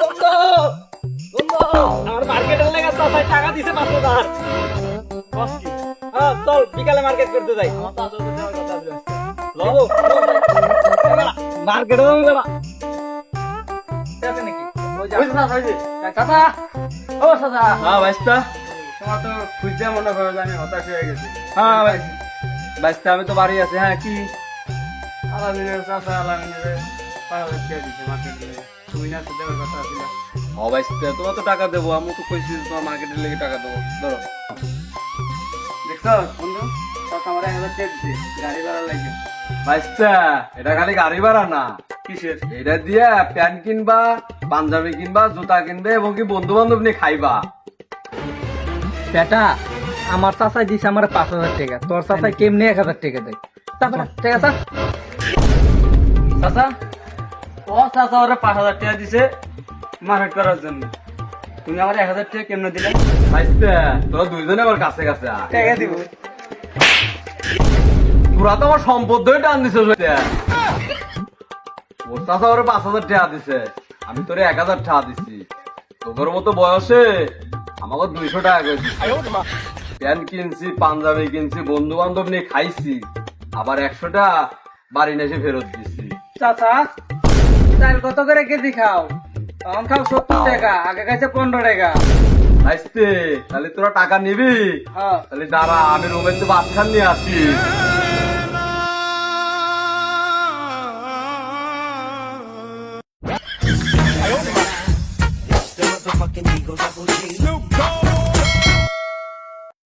বন্ধু বন্ধু আমার মার্কেটের লেগে চাচাই টাকা দিছে পাঁচ হাজার হ্যাঁ চল বিকালে মার্কেট করতে যাই। মার্কেটে যাব বেড়া ও চাচা। হ্যাঁ বাইস্তা তোমার তো খুঁজতে মনে আমি তো বাড়ি আছি হ্যাঁ কি? আলামিনের চাচা আলামিনের পাঁচ হাজার দিচ্ছে মার্কেট তুমি না তো দেওয়ার কথা ছিল। ও বাইস্তা তোমার তো টাকা দেবো আমি তো কইছি তোমার মার্কেটের লেগে টাকা দেবো। ধরো। দেখছ বন্ধু? চাচা আমার এক হাজার টাকা গাড়ি ভাড়া লাগে বাইস্তা এটা খালি গাড়ি ভাড়া না। কিসের? এটা দিয়ে প্যান্ট কিনবা পাঞ্জাবি কিনবা জুতা কিনবে এবং কি বন্ধু বান্ধব নিয়ে খাইবা। বেটা আমার চাচাই দিছে আমার পাঁচ হাজার টাকা। তোর চাচাই কেমনি এক হাজার টাকা দেয়? তারপর ঠিক আছে? চাচা? ও চাচা ওরা পাঁচ হাজার টাকা দিছে মার্কেট করার জন্য। তুমি আমার এক হাজার টাকা কেমনে দিলে? বাইস্তা তোরা দুইজনে আমার কাছে কাছে টাকা দিব? তোরা তো আমার সম্পদ ধরে টান দিছে ওর চাষা ওরে পাঁচ হাজার টাকা দিছে। আমি তোরে এক হাজার টাকা দিছি। তোর মতো বয়সে আমাকে দুইশো টাকা করে প্যান্ট কিনছি পাঞ্জাবি কিনছি বন্ধু বান্ধব নিয়ে খাইছি। আবার একশো টাকা বাড়ি এসে ফেরত দিছি। চাচা চাল কত করে কেজি খাও? তখন খাও সত্তর টাকা আগে খাইছে পনেরো টাকা। আসতে তাহলে তোরা টাকা নিবি? হ্যাঁ। তাহলে দাঁড়া আমি রুমের তো বাসখান নিয়ে আসি। Snoop Dogg.